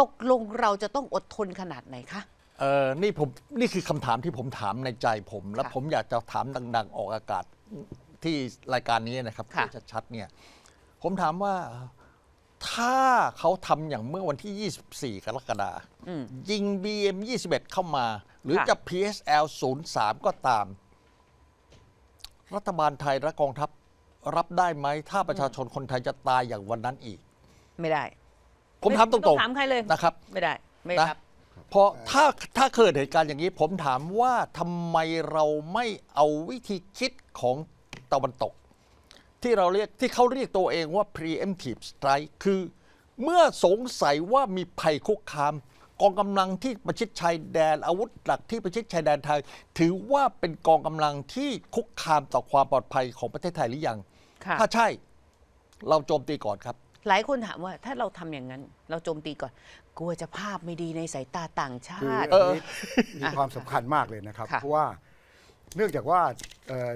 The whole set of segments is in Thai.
ตกลงเราจะต้องอดทนขนาดไหนคะเออนี่ผมนี่คือคำถามที่ผมถามในใจผม และค่ะผมอยากจะถามดัง ๆ ออกอากาศที่รายการนี้นะครับค่ะเพื่อชัดๆเนี่ยผมถามว่าถ้าเขาทำอย่างเมื่อวันที่ 24 กรกฎาคมอืมยิง BM 21 เข้ามา หรือค่ะจะ PSL 03 ก็ตาม รัฐบาลไทยและกองทัพรับได้ไหม ถ้าประชาชนคนไทยจะตายอย่างวันนั้นอีก ไม่ได้ ผมถามตไต้รองงถามใครเลยๆนะครับ ไม่ได้ ไม่นะ ครับ เพราะถ้าถ้าเกิดเหตุการณ์อย่างนี้ ผมถามว่าทำไมเราไม่เอาวิธีคิดของตะวันตก ที่เราเรียกที่เขาเรียกตัวเองว่า preemptive strike คือเมื่อสงสัยว่ามีภัยคุกคาม กองกำลังที่ประชิดชายแดนอาวุธหลักที่ประชิดชายแดนไทย ถือว่าเป็นกองกำลังที่คุกคามต่อความปลอดภัยของประเทศไทยหรือยัง ค่ะ ถ้าใช่เราโจมตีก่อนครับ หลายคนถามว่าถ้าเราทำอย่างนั้น เราโจมตีก่อน กลัวจะภาพไม่ดีในสายตาต่างชาคือติ อันนี้มีความสำคัญมากเลยนะครับ ค่ะ เพราะว่าเนื่องจากว่าเอ่อ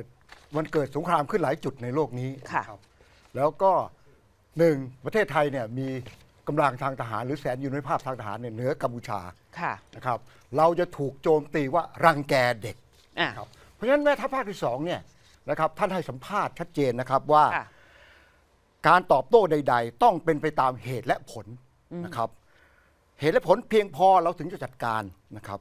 มันเกิดสงครามขึ้นหลายจุดในโลกนี้ค่ะนะครับ แล้วก็หนึ่งประเทศไทยเนี่ยมีกำลังทางทหาร หรือแสนยูนิภาพทางทหารเนี่ยเหนือกัมพูชาค่ะนะครับ เราจะถูกโจมตีว่ารังแกเด็กอะ ครับเพราะฉะนั้นแม่ทัพภาคที่สองเนี่ยนะครับท่านให้สัมภาษณ์ชัดเจนนะครับว่า ค่ะ การตอบโต้ใด ๆ ต้องเป็นไปตามเหตุและผลนะครับ เหตุและผลเพียงพอเราถึงจะจัดการนะครับ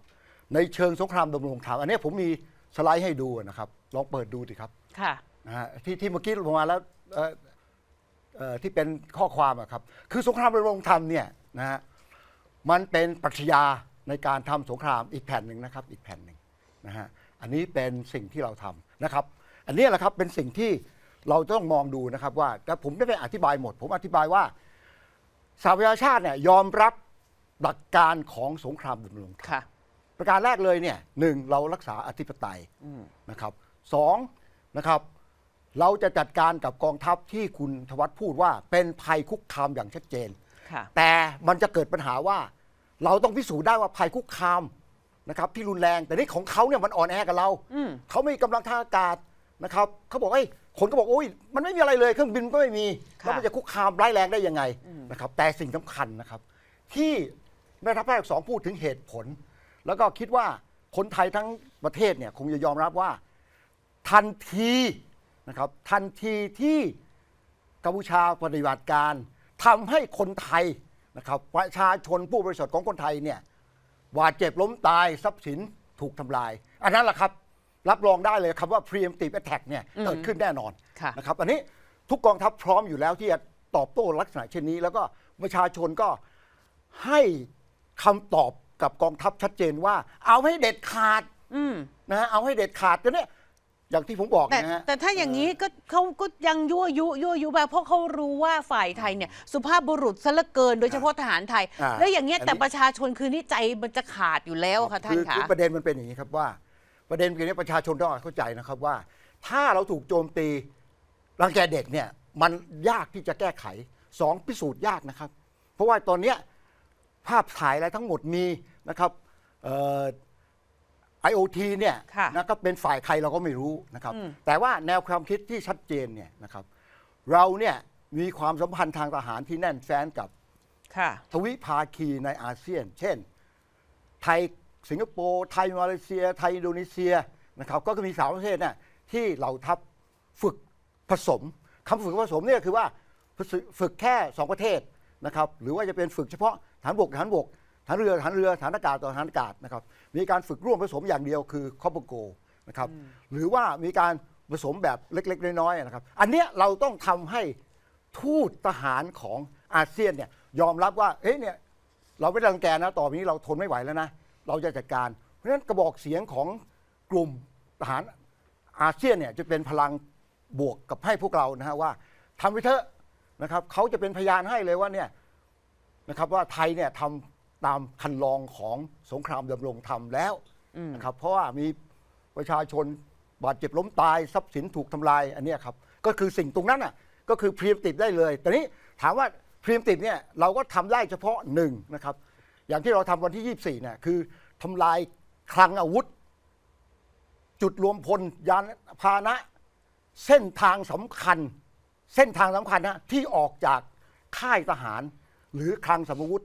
ในเชิงสงครามดำรงธรรมอันนี้ผมมีสไลด์ให้ดูนะครับ ลองเปิดดูสิครับค่ะนะฮะที่ที่เมื่อกี้ลงมาแล้วเอ่อเอ่อที่เป็นข้อความอะครับ คือสงครามดำรงธรรมเนี่ยนะฮะมันเป็นปรัชญาในการทำสงครามอีกแผ่นหนึ่งนะครับ อีกแผ่นหนึ่งนะฮะอันนี้เป็นสิ่งที่เราทำนะครับ อันนี้แหละครับเป็นสิ่งที่ เราต้องมองดูนะครับว่าแต่ผมไม่ไปอธิบายหมด ผมอธิบายว่าสหประชาชาติเนี่ยยอมรับหลักการของสงครามดำรงธรรมค่ะ ประการแรกเลยเนี่ยหนึ่งเรารักษาอธิปไตยนะครับสองนะครับเราจะจัดการกับกองทัพที่คุณธวัฒน์พูดว่าเป็นภัยคุกคามอย่างชัดเจน ค่ะ แต่มันจะเกิดปัญหาว่า เราต้องพิสูจน์ได้ว่าภัยคุกคามนะครับที่รุนแรงแต่นี่ของเขาเนี่ยมันอ่อนแอกับเรา อืม เขาไม่มีกำลังทางอากาศนะครับเขาบอกไอ้ย คนก็บอกโอ้ยมันไม่มีอะไรเลยเครื่องบินก็ไม่มีค่ะแล้วมันจะคุกคามร้ายแรงได้ยังไงนะครับแต่สิ่งสำคัญนะครับ ที่แม่ทัพภาคสองพูดถึงเหตุผล แล้วก็คิดว่าคนไทยทั้งประเทศเนี่ยคงจะยอมรับว่า ทันทีนะครับทันทีที่กัมพูชาปฏิบัติการทำให้คนไทยนะครับประชาชนผู้บริสุทธิ์ของคนไทยเนี่ยบาดเจ็บล้มตายทรัพย์สินถูกทำลาย อันนั้นแหละครับ รับรองได้เลยคำว่า preemptive attack เนี่ยเกิดขึ้นแน่นอนค่ะนะครับอันนี้ทุกกองทัพพร้อมอยู่แล้วที่จะตอบโต้ลักษณะเช่นนี้ แล้วก็ประชาชนก็ให้คำตอบกับกองทัพชัดเจนว่า เอาให้เด็ดขาดอืมนะฮะเอาให้เด็ดขาดกันเนี่ยอย่างที่ผมบอกแต่นะฮะแต่ถ้าอย่างนี้ก็เขาก็ยังยั่วยุยั่วยุแบบเพราะเขารู้ว่าฝ่ายไทยเนี่ยสุภาพบุรุษซะเหลือเกิน โดยเฉพาะทหารไทยอ่าแล้วอย่างเงี้ยอันนี้แต่ประชาชนคือนี่ใจมันจะขาดอยู่แล้วค่ะท่านอค่ะคือประเด็นมันเป็นอย่างนี้ครับว่า ประเด็นคือนี้ประชาชนต้องเข้าใจนะครับว่า ถ้าเราถูกโจมตีรังแกเด็กเนี่ยมันยากที่จะแก้ไขสองพิสูจน์ยากนะครับ เพราะว่าตอนเนี้ยภาพถ่ายอะไรทั้งหมดมีนะครับไอโอทีเนี่ยค่ะนะก็เป็นฝ่ายใครเราก็ไม่รู้นะครับอืมแต่ว่าแนวความคิดที่ชัดเจนเนี่ยนะครับ เราเนี่ยมีความสัมพันธ์ทางทหารที่แน่นแฟ้นกับค่ะทวิภาคีในอาเซียน เช่น ไทย สิงคโปร์ไทยมาเลเซีย ไทยอินโดนีเซียนะครับก็มีสามประเทศน่ะที่เราทัพฝึกผสมคำฝึกผสมเนี่ยคือว่าฝึกแค่สองประเทศนะครับหรือว่าจะเป็นฝึกเฉพาะฐานบกฐานบกฐานเรือฐานเรือฐานอากาศต่อฐานอากาศนะครับมีการฝึกร่วมผสมอย่างเดียวคือคอปโกนะครับหรือว่ามีการผสมแบบเล็ก ๆ น้อยๆนะครับ อันเนี้ยเราต้องทำให้ทูตทหารของอาเซียนเนี่ยยอมรับว่าเฮ้ยเนี่ยเราไม่รังแกนะต่อไปนี้เราทนไม่ไหวแล้วนะ เราจะจัดการ เพราะฉะนั้นกระบอกเสียงของกลุ่มทหารอาเซียนเนี่ยจะเป็นพลังบวกกับให้พวกเรานะฮะว่าทำไปเถอะนะครับเขาจะเป็นพยานให้เลยว่าเนี่ยนะครับว่าไทยเนี่ยทำตามคันลองของสงครามดำรงธรรมแล้วนะครับเพราะว่ามีประชาชนบาดเจ็บล้มตายทรัพย์สินถูกทำลายอันนี้ครับก็คือสิ่งตรงนั้นอะก็คือพรีมติดได้เลยแต่นี้ถามว่าพรีมติดเนี่ยเราก็ทำได้เฉพาะหนึ่งนะครับ อย่างที่เราทำวันที่ 24เนี่ยคือทำลายคลังอาวุธ จุดรวมพลยานพาหนะ เส้นทางสำคัญ เส้นทางสำคัญนะที่ออกจากค่ายทหาร หรือคลังสมวุธ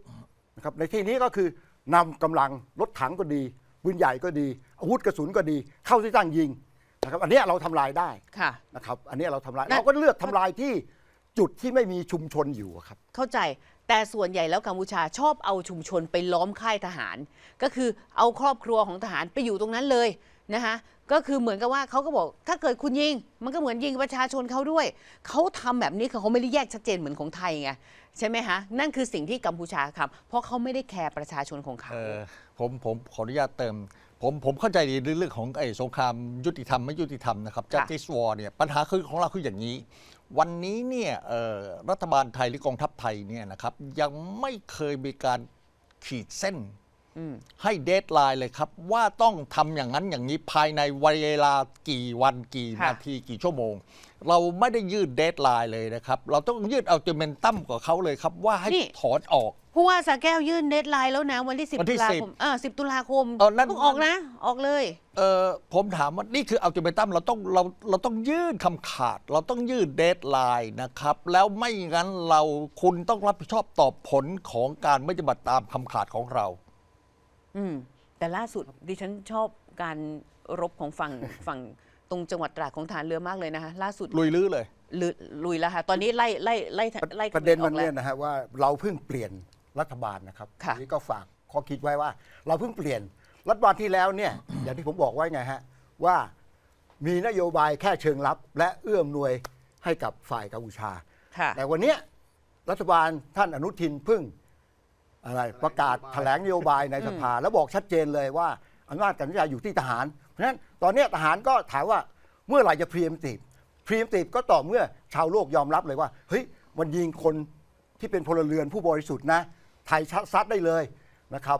นะครับในที่นี้ก็คือนำกำลังรถถังก็ดีปืนใหญ่ก็ดี อาวุธกระสุนก็ดี เข้าที่ตั้งยิงนะครับอันเนี้ยเราทำลายได้ค่ะนะครับ อันเนี้ยเราทำลายนั่นเราก็เลือกทำลายที่ จุดที่ไม่มีชุมชนอยู่อะครับ เข้าใจแต่ส่วนใหญ่แล้วกัมพูชาชอบเอาชุมชนไปล้อมค่ายทหาร ก็คือเอาครอบครัวของทหารไปอยู่ตรงนั้นเลยนะคะก็คือเหมือนกับว่าเขาก็บอกถ้าเกิดคุณยิง มันก็เหมือนยิงประชาชนเขาด้วย เขาทำแบบนี้คือเขาไม่ได้แยกชัดเจนเหมือนของไทยไงใช่ไหมคะนั่นคือสิ่งที่กัมพูชาทำเพราะเขาไม่ได้แคร์ประชาชนของเขาเออผมผมขออนุญาตเติม ผมผมเข้าใจดีเรื่องของไอ้สงครามยุติธรรมไม่ยุติธรรมนะครับ justice war เนี่ยปัญหาคือของเราคืออย่างนี้วันนี้เนี่ยเอ่อรัฐบาลไทยหรือกองทัพไทยเนี่ยนะครับยังไม่เคยมีการขีดเส้นอืมให้เดทไลน์เลยครับ ว่าต้องทำอย่างนั้นอย่างนี้ภายในเวลากี่วันกี่ค่ะนาทีกี่ชั่วโมง เราไม่ได้ยืดเดทไลน์เลยนะครับ เราต้องยืดเอาจเมนตัมกับเขาเลยครับ ว่าให้ถอนออก ผู้ว่าสาแก้วยื่นเดทไลน์แล้วนะ วันที่ 10 วันที่ตุลา10คมเออ10 ตุลาคมเออนั่นต้องออกนะ ออกเลย เออผมถามว่านี่คืออัลติเมตัมเราต้องเราเราต้องยื่นคำขาด เราต้องยื่นเดทไลน์นะครับ แล้วไม่งั้นเราคุณต้องรับผิดชอบต่อผลของการไม่ปฏิบัติตามคำขาดของเรา อืม แต่ล่าสุดดิฉันชอบการรบของฝั่ง ฝั่งตรงจังหวัดตราดของฐานเรือมากเลยนะคะล่าสุดลุยลื้อเลย ลุยลุยแล้วค่ะ ตอนนี้ไล่ไล่ไล่ไล่ประเด็นมันขมรออกแล้วเนี่ยนะฮะว่าเราเพิ่งเปลี่ยน รัฐบาลนะครับค่ะ อันนี้ก็ฝากข้อคิดไว้ว่า เราเพิ่งเปลี่ยนรัฐบาลที่แล้วเนี่ย อย่างที่ผมบอกไว้ไงฮะว่ามีนโยบายแค่เชิงลับ และเอื้อมหน่วยให้กับฝ่ายกัมพูชา ค่ะ แต่วันเนี้ยรัฐบาลท่านอนุทินเพึ่งอะไรประกาศแถลงนโยบายในสภา แล้วบอกชัดเจนเลยว่าอำนาจการวิจารอยู่ที่ทหาร เพราะฉะนั้นตอนเนี้ยทหารก็ถามว่าเมื่อไหร่จะพรี e ม p ี v พรี e ม p ี v ก็ต่อเมื่อชาวโลกยอมรับเลยว่า เฮ้ยมันยิงคนที่เป็นพลเรือนผู้บริสุทธิ์นะ ไทยชัดซัดได้เลยนะครับ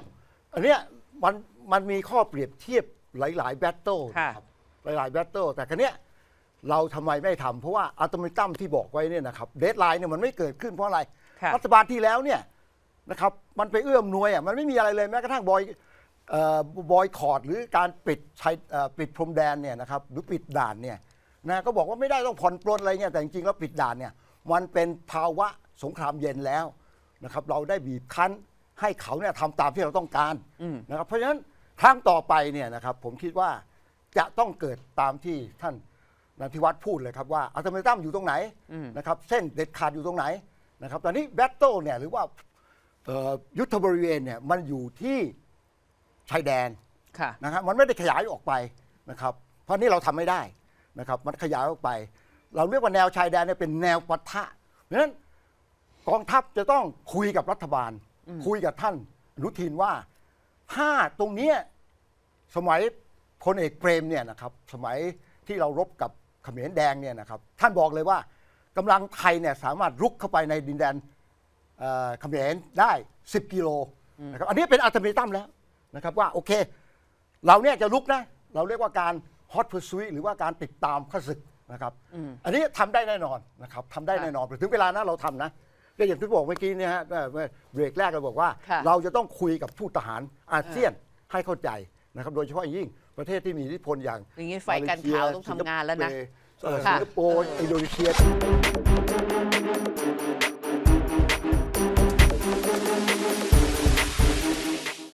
อันเนี้ยมันมันมีข้อเปรียบเทียบหลาย ๆ แบตเติลค่ะนะครับหลาย ๆ แบตเติลแต่ครั้นี้ยเราทำไมไม่ทำเพราะว่าอัลติเมตัมที่บอกไว้เนี่ยนะครับเดทไลน์เนี่ยมันไม่เกิดขึ้นเพราะอะไรค่ะรัฐบาลที่แล้วเนี่ยนะครับมันไปเอื้อมหน่วยอะมันไม่มีอะไรเลยแม้กระทั่งบอยเอ่อบอยคอร์ดหรือการปิดชายเอ่อปิดพรมแดนเนี่ยนะครับหรือปิดด่านเนี่ยนะก็บอกว่าไม่ได้ต้องผ่อนปลนอะไรเงี้ยแต่จริงๆแล้วปิดด่านเนี่ยมันเป็นภาวะสงครามเย็นแล้ว นะครับเราได้บีบคั้นให้เขาเนี่ยทำตามที่เราต้องการอืม นะครับเพราะฉะนั้นครั้งต่อไปเนี่ยนะครับผมคิดว่าจะต้องเกิดตามที่ท่านนันทิวัฒน์พูดเลยครับว่าอัลติเมตัมอยู่ตรงไหนอืม นะครับเส้นเด็ดขาดอยู่ตรงไหนนะครับตอนนี้แบตเทิลเนี่ยหรือว่าเอ่อยุทธบริเวณเนี่ยมันอยู่ที่ชายแดน ค่ะ นะครับมันไม่ได้ขยายออกไปนะครับ เพราะนี่เราทำไม่ได้นะครับ มันขยายออกไป เราเรียกว่าแนวชายแดนเนี่ยเป็นแนวปะทะเพราะฉะนั้น กองทัพจะต้องคุยกับรัฐบาล คุยกับท่านอนุทินว่า ถ้าตรงเนี้ยสมัยพลเอกเปรมเนี่ยนะครับ สมัยที่เรารบกับเขมรแดงเนี่ยนะครับ ท่านบอกเลยว่ากำลังไทยเนี่ยสามารถรุกเข้าไปในดินแดนเอ่อเขมรได้ 10 กิโลนะครับอันนี้เป็นอัลติเมตัมแล้วนะครับว่าโอเค เราเนี่ยจะลุกนะ เราเรียกว่าการฮอต p พ r ร์ซุยหรือว่าการติดตามข้าศึกนะครับอืมอันนี้ทำได้แน่นอนนะครับทำได้ค่ะแน่นอนถึงเวลานะเราทำนะ ก็อย่างที่บอกเมื่อกี้เนี่ยฮะเมื่อเบรกแรกเราบอกว่า ค่ะ เราจะต้องคุยกับผู้ทหารอาเซียนให้เข้าใจนะครับโดยเฉพาะอย่างยิ่งประเทศที่มีอิทธิพลอย่างอย่างนี้ฝ่ายการข่าวต้องทำงานแล้วนะเอ่อค่ะสิงคโปร์อินโดนีเซีย